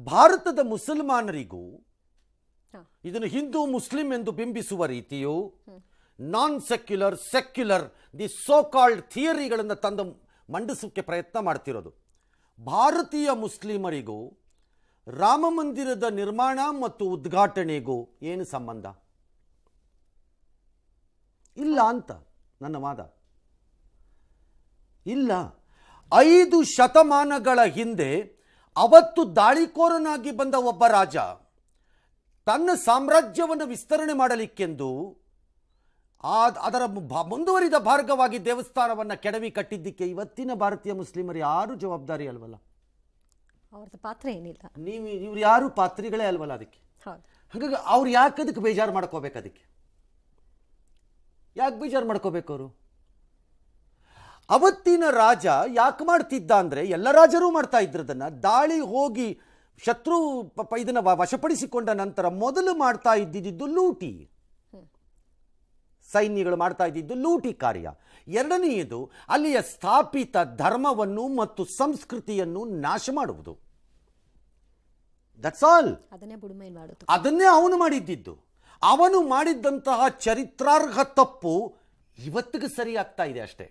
ಭಾರತದ ಮುಸಲ್ಮಾನರಿಗೂ ಇದನ್ನು ಹಿಂದೂ ಮುಸ್ಲಿಂ ಎಂದು ಬಿಂಬಿಸುವ ರೀತಿಯು non secular secular the so called ಥಿಯರಿಗಳನ್ನು ತಂದು ಮಂಡಿಸೋಕ್ಕೆ ಪ್ರಯತ್ನ ಮಾಡ್ತಿರೋದು. ಭಾರತೀಯ ಮುಸ್ಲಿಮರಿಗೂ ರಾಮ ಮಂದಿರದ ನಿರ್ಮಾಣ ಮತ್ತು ಉದ್ಘಾಟನೆಗೂ ಏನು ಸಂಬಂಧ? ಇಲ್ಲ ಅಂತ ನನ್ನ ವಾದ. ಇಲ್ಲ. ಐದು ಶತಮಾನಗಳ ಹಿಂದೆ ಅವತ್ತು ದಾಳಿಕೋರನಾಗಿ ಬಂದ ಒಬ್ಬ ರಾಜ ತನ್ನ ಸಾಮ್ರಾಜ್ಯವನ್ನು ವಿಸ್ತರಣೆ ಮಾಡಲಿಕ್ಕೆಂದು ಅದರ ಮುಂದುವರಿದ ಭಾರ್ಗವಾಗಿ ದೇವಸ್ಥಾನವನ್ನು ಕೆಡವಿ ಕಟ್ಟಿದ್ದಕ್ಕೆ ಇವತ್ತಿನ ಭಾರತೀಯ ಮುಸ್ಲಿಮರು ಯಾರು ಜವಾಬ್ದಾರಿ ಅಲ್ವಲ್ಲ? ಅವ್ರದ್ದು ಪಾತ್ರ ಏನಿಲ್ಲ. ನೀವು ಇವ್ರು ಯಾರು ಪಾತ್ರಿಗಳೇ ಅಲ್ವಲ್ಲ ಅದಕ್ಕೆ? ಹಾಗಾಗಿ ಅವ್ರು ಯಾಕೆ ಅದಕ್ಕೆ ಬೇಜಾರು ಮಾಡ್ಕೋಬೇಕು ಅದಕ್ಕೆ? ಯಾಕೆ ಬೇಜಾರು ಮಾಡ್ಕೋಬೇಕು ಅವರು? ಅವತ್ತಿನ ರಾಜ ಯಾಕೆ ಮಾಡ್ತಿದ್ದ ಅಂದರೆ ಎಲ್ಲ ರಾಜರೂ ಮಾಡ್ತಾ ಇದ್ರದನ್ನು ದಾಳಿ ಹೋಗಿ ಶತ್ರು ಪ ಇದನ್ನು ವಶಪಡಿಸಿಕೊಂಡ ನಂತರ ಮೊದಲು ಮಾಡ್ತಾ ಇದ್ದಿದ್ದು ಲೂಟಿ. ಸೈನ್ಯಗಳು ಮಾಡ್ತಾ ಇದ್ದಿದ್ದು ಲೂಟಿ ಕಾರ್ಯ. ಎರಡನೆಯದು ಅಲ್ಲಿಯ ಸ್ಥಾಪಿತ ಧರ್ಮವನ್ನು ಮತ್ತು ಸಂಸ್ಕೃತಿಯನ್ನು ನಾಶ ಮಾಡುವುದು. ದಟ್ಸ್ ಆಲ್ ಅದನ್ನೇ ಅವನು ಮಾಡಿದ್ದಿದ್ದು. ಅವನು ಮಾಡಿದ್ದಂತಹ ಚರಿತ್ರಾರ್ಹ ತಪ್ಪು ಇವತ್ತಿಗೆ ಸರಿಯಾಗ್ತಾ ಇದೆ ಅಷ್ಟೇ.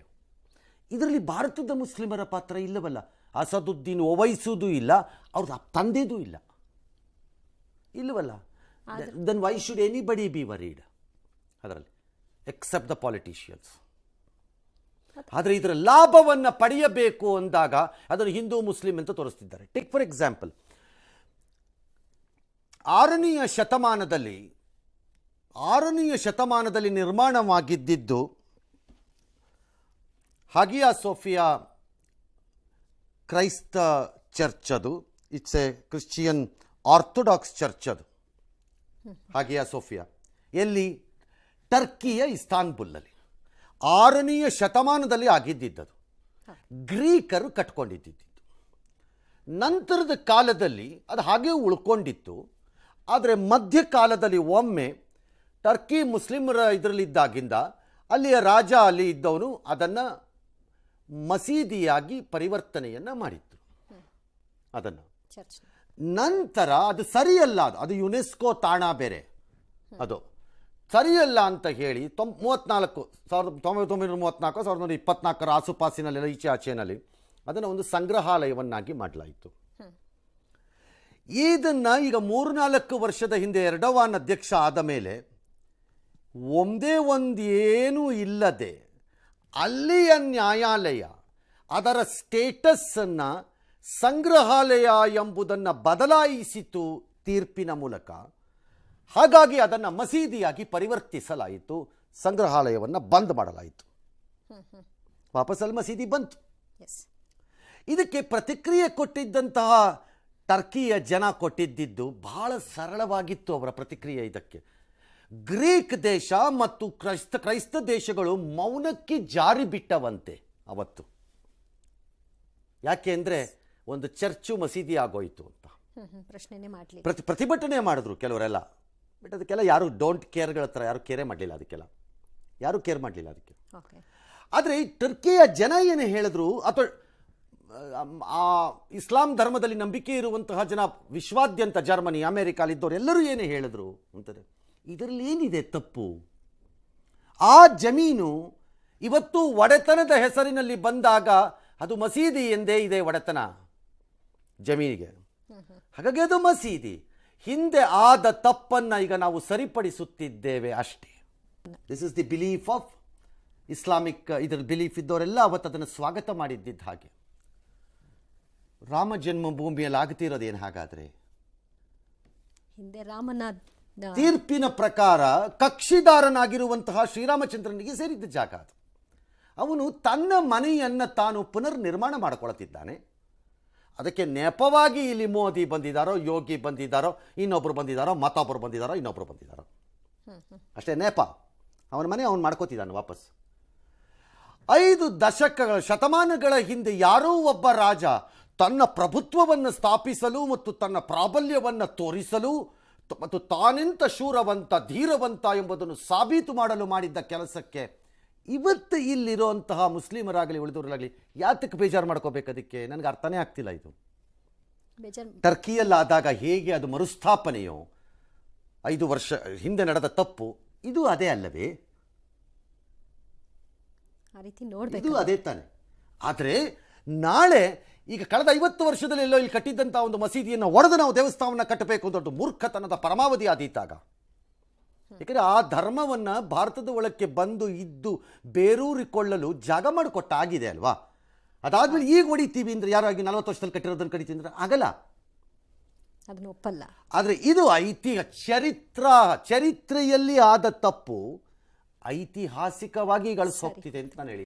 ಇದರಲ್ಲಿ ಭಾರತದ ಮುಸ್ಲಿಮರ ಪಾತ್ರ ಇಲ್ಲವಲ್ಲ? ಅಸದುದ್ದೀನ್ ಓವೈಸುವುದೂ ಇಲ್ಲ ಅವ್ರದ್ದು ತಂದೆದೂ ಇಲ್ಲ. ಇಲ್ಲವಲ್ಲ? Then why should anybody be worried ಅದರಲ್ಲಿ. ಎಕ್ಸೆಪ್ಟ್ ದ ಪಾಲಿಟಿಷಿಯನ್ಸ್ ಆದರೆ ಇದರ ಲಾಭವನ್ನು ಪಡೆಯಬೇಕು ಅಂದಾಗ ಅದನ್ನು ಹಿಂದೂ ಮುಸ್ಲಿಂ ಅಂತ ತೋರಿಸ್ತಿದ್ದಾರೆ. ಟೇಕ್ ಫಾರ್ ಎಕ್ಸಾಂಪಲ್ ಆರನೆಯ ಶತಮಾನದಲ್ಲಿ ಆರನೆಯ ಶತಮಾನದಲ್ಲಿ ನಿರ್ಮಾಣವಾಗಿದ್ದಿದ್ದು ಹಾಗಿಯಾ ಸೋಫಿಯಾ ಕ್ರೈಸ್ತ ಚರ್ಚ್ ಅದು. It's a Christian Orthodox church ಅದು. Hagia Sophia. ಎಲ್ಲಿ? ಟರ್ಕಿಯ ಇಸ್ತಾನ್ಬುಲ್ಲಲ್ಲಿ. ಆರನೆಯ ಶತಮಾನದಲ್ಲಿ ಆಗಿದ್ದಿದ್ದದು. ಗ್ರೀಕರು ಕಟ್ಕೊಂಡಿದ್ದಿದ್ದು. ನಂತರದ ಕಾಲದಲ್ಲಿ ಅದು ಹಾಗೆ ಉಳ್ಕೊಂಡಿತ್ತು. ಆದರೆ ಮಧ್ಯಕಾಲದಲ್ಲಿ ಒಮ್ಮೆ ಟರ್ಕಿ ಮುಸ್ಲಿಮರ ಇದರಲ್ಲಿದ್ದಾಗಿಂದ ಅಲ್ಲಿಯ ರಾಜ ಅಲ್ಲಿ ಇದ್ದವನು, ಅದನ್ನು ಮಸೀದಿಯಾಗಿ ಪರಿವರ್ತನೆಯನ್ನು ಮಾಡಿತ್ತು ಅದನ್ನು. ನಂತರ ಅದು ಸರಿಯಲ್ಲ ಅದು. ಅದು ಯುನೆಸ್ಕೋ ತಾಣ ಬೇರೆ. ಅದು. ಸರಿಯಲ್ಲ ಅಂತ ಹೇಳಿ ತೊಂ ಮೂವತ್ತ್ನಾಲ್ಕು ಸಾವಿರದ ತೊಂಬತ್ತು ಒಂಬೈನೂರ ಮೂವತ್ನಾಲ್ಕು ಸಾವಿರದ ಒಂಬೈನೂರ ಇಪ್ಪತ್ನಾಲ್ಕರ ಆಸುಪಾಸಿನಲ್ಲಿ ಈಚೆ ಆಚೆನಲ್ಲಿ ಅದನ್ನು ಒಂದು ಸಂಗ್ರಹಾಲಯವನ್ನಾಗಿ ಮಾಡಲಾಯಿತು. ಇದನ್ನು ಈಗ ಮೂರ್ನಾಲ್ಕು ವರ್ಷದ ಹಿಂದೆ ಎರಡವಾನ್ ಅಧ್ಯಕ್ಷ ಆದ ಮೇಲೆ ಒಂದೇ ಒಂದು ಏನೂ ಇಲ್ಲದೆ ಅಲ್ಲಿಯ ನ್ಯಾಯಾಲಯ ಅದರ ಸ್ಟೇಟಸ್ಸನ್ನು ಸಂಗ್ರಹಾಲಯ ಎಂಬುದನ್ನು ಬದಲಾಯಿಸಿತು ತೀರ್ಪಿನ ಮೂಲಕ. ಹಾಗಾಗಿ ಅದನ್ನು ಮಸೀದಿಯಾಗಿ ಪರಿವರ್ತಿಸಲಾಯಿತು ಸಂಗ್ರಹಾಲಯವನ್ನು ಬಂದ್ ಮಾಡಲಾಯಿತು. ವಾಪಸ್ ಅಲ್ಲಿ ಮಸೀದಿ ಬಂತು. ಇದಕ್ಕೆ ಪ್ರತಿಕ್ರಿಯೆ ಕೊಟ್ಟಿದ್ದಂತಹ ಟರ್ಕಿಯ ಜನ ಕೊಟ್ಟಿದ್ದಿದ್ದು ಬಹಳ ಸರಳವಾಗಿತ್ತು ಅವರ ಪ್ರತಿಕ್ರಿಯೆ ಇದಕ್ಕೆ. ಗ್ರೀಕ್ ದೇಶ ಮತ್ತು ಕ್ರೈಸ್ತ ಕ್ರೈಸ್ತ ದೇಶಗಳು ಮೌನಕ್ಕೆ ಜಾರಿ ಬಿಟ್ಟವಂತೆ ಅವತ್ತು. ಯಾಕೆ ಅಂದರೆ ಒಂದು ಚರ್ಚು ಮಸೀದಿ ಆಗೋಯ್ತು ಅಂತ. ಪ್ರಶ್ನೆ ಪ್ರಶ್ನೆನೇ ಮಾಡ್ಲಿ ಪ್ರತಿ ಪ್ರತಿಭಟನೆ ಮಾಡಿದ್ರು ಕೆಲವರೆಲ್ಲ. ಬಟ್ ಅದಕ್ಕೆಲ್ಲ ಯಾರು ಡೋಂಟ್ ಕೇರ್ಗಳ ಹತ್ರ ಯಾರು ಕೇರೇ ಮಾಡಲಿಲ್ಲ ಅದಕ್ಕೆಲ್ಲ. ಯಾರು ಕೇರ್ ಮಾಡಲಿಲ್ಲ ಅದಕ್ಕೆ. ಆದರೆ ಈ ಟರ್ಕಿಯ ಜನ ಏನು ಹೇಳಿದ್ರು ಅಥವಾ ಆ ಇಸ್ಲಾಂ ಧರ್ಮದಲ್ಲಿ ನಂಬಿಕೆ ಇರುವಂತಹ ಜನ ವಿಶ್ವಾದ್ಯಂತ ಜರ್ಮನಿ ಅಮೆರಿಕಾಲಿದ್ದವ್ರು ಎಲ್ಲರೂ ಏನು ಹೇಳಿದ್ರು ಅಂತಾರೆ ಇದರಲ್ಲಿ ಏನಿದೆ ತಪ್ಪು? ಆ ಜಮೀನು ಇವತ್ತು ಒಡೆತನದ ಹೆಸರಿನಲ್ಲಿ ಬಂದಾಗ ಅದು ಮಸೀದಿ ಎಂದೇ ಇದೆ ಒಡೆತನ ಜಮೀನಿಗೆ. ಹಾಗಾಗಿ ಅದು ಮಸೀದಿ. ಹಿಂದೆ ಆದ ತಪ್ಪನ್ನು ಈಗ ನಾವು ಸರಿಪಡಿಸುತ್ತಿದ್ದೇವೆ ಅಷ್ಟೇ. This is the belief of Islamic ಇದರ ಬಿಲೀಫ್ ಇದ್ದವರೆಲ್ಲ ಅವತ್ತು ಅದನ್ನು ಸ್ವಾಗತ ಮಾಡಿದ್ದಿದ್ದ ಹಾಗೆ. ರಾಮ ಜನ್ಮಭೂಮಿಯಲ್ಲಿ ಆಗ್ತಿರೋದೇನು ಹಾಗಾದರೆ? ಹಿಂದೆ ರಾಮನ ದ- ತೀರ್ಪಿನ ಪ್ರಕಾರ ಕಕ್ಷಿದಾರನಾಗಿರುವಂತಹ ಶ್ರೀರಾಮಚಂದ್ರನಿಗೆ ಸೇರಿದ್ದ ಜಾಗ ಅದು. ಅವನು ತನ್ನ ಮನೆಯನ್ನು ತಾನು ಪುನರ್ ನಿರ್ಮಾಣ ಮಾಡಿಕೊಳ್ಳುತ್ತಿದ್ದಾನೆ ಅದಕ್ಕೆ ನೆಪವಾಗಿ ಇಲ್ಲಿ ಮೋದಿ ಬಂದಿದ್ದಾರೋ ಯೋಗಿ ಬಂದಿದ್ದಾರೋ ಇನ್ನೊಬ್ಬರು ಬಂದಿದ್ದಾರೋ ಮತ್ತೊಬ್ಬರು ಬಂದಿದ್ದಾರೋ ಇನ್ನೊಬ್ಬರು ಬಂದಿದ್ದಾರೋ ಅಷ್ಟೇ ನೆಪ. ಅವನ ಮನೆ ಅವನು ಮಾಡ್ಕೋತಿದ್ದಾನೆ ವಾಪಸ್. ಐದು ದಶಕಗಳ ಶತಮಾನಗಳ ಹಿಂದೆ ಯಾರೋ ಒಬ್ಬ ರಾಜ ತನ್ನ ಪ್ರಭುತ್ವವನ್ನು ಸ್ಥಾಪಿಸಲು ಮತ್ತು ತನ್ನ ಪ್ರಾಬಲ್ಯವನ್ನು ತೋರಿಸಲು ಮತ್ತು ತಾನೆಂತ ಶೂರವಂತ ಧೀರವಂತ ಎಂಬುದನ್ನು ಸಾಬೀತು ಮಾಡಲು ಮಾಡಿದ್ದ ಕೆಲಸಕ್ಕೆ ಇವತ್ತು ಇಲ್ಲಿರುವಂತಹ ಮುಸ್ಲಿಮರಾಗಲಿ ಉಳಿದವರಾಗಲಿ ಯಾತಕ್ಕೆ ಬೇಜಾರು ಮಾಡ್ಕೋಬೇಕು ಅದಕ್ಕೆ? ನನಗೆ ಅರ್ಥನೇ ಆಗ್ತಿಲ್ಲ ಇದು. ಟರ್ಕಿಯಲ್ಲಾದಾಗ ಹೇಗೆ ಅದು ಮರುಸ್ಥಾಪನೆಯೋ ಐದು ವರ್ಷ ಹಿಂದೆ ನಡೆದ ತಪ್ಪು ಇದು ಅದೇ ಅಲ್ಲವೇ? ಆ ರೀತಿ ನೋಡ್ಬೇಕು ಇದು ಅದೇ ತಾನೆ. ಆದರೆ ನಾಳೆ ಈಗ ಕಳೆದ ಐವತ್ತು ವರ್ಷದಲ್ಲಿ ಎಲ್ಲೋ ಇಲ್ಲಿ ಕಟ್ಟಿದ್ದಂಥ ಒಂದು ಮಸೀದಿಯನ್ನು ಒಡೆದು ನಾವು ದೇವಸ್ಥಾನವನ್ನು ಕಟ್ಟಬೇಕು ಒಂದು ಮೂರ್ಖತನದ ಪರಮಾವಧಿ ಆದೀತಾಗ ಯಾಕಂದರೆ ಆ ಧರ್ಮವನ್ನು ಭಾರತದ ಒಳಕ್ಕೆ ಬಂದು ಇದ್ದು ಬೇರೂರಿಕೊಳ್ಳಲು ಜಾಗ ಮಾಡಿಕೊಟ್ಟಾಗಿದೆ ಅಲ್ವಾ? ಅದಾದ್ಮೇಲೆ ಈಗ ಹೊಡಿತೀವಿ ಅಂದರೆ ಯಾರಾಗಿ ನಲವತ್ತು ವರ್ಷದಲ್ಲಿ ಕಟ್ಟಿರೋದನ್ನು ಕಡಿತೀವಿ ಆಗಲ್ಲ. ಅದನ್ನು ಒಪ್ಪಲ್ಲ. ಆದರೆ ಇದು ಐತಿಹ ಚರಿತ್ರ ಚರಿತ್ರೆಯಲ್ಲಿ ಆದ ತಪ್ಪು ಐತಿಹಾಸಿಕವಾಗಿ ಗಳಿಸೋಗ್ತಿದೆ ಅಂತ ನಾನು ಹೇಳಿ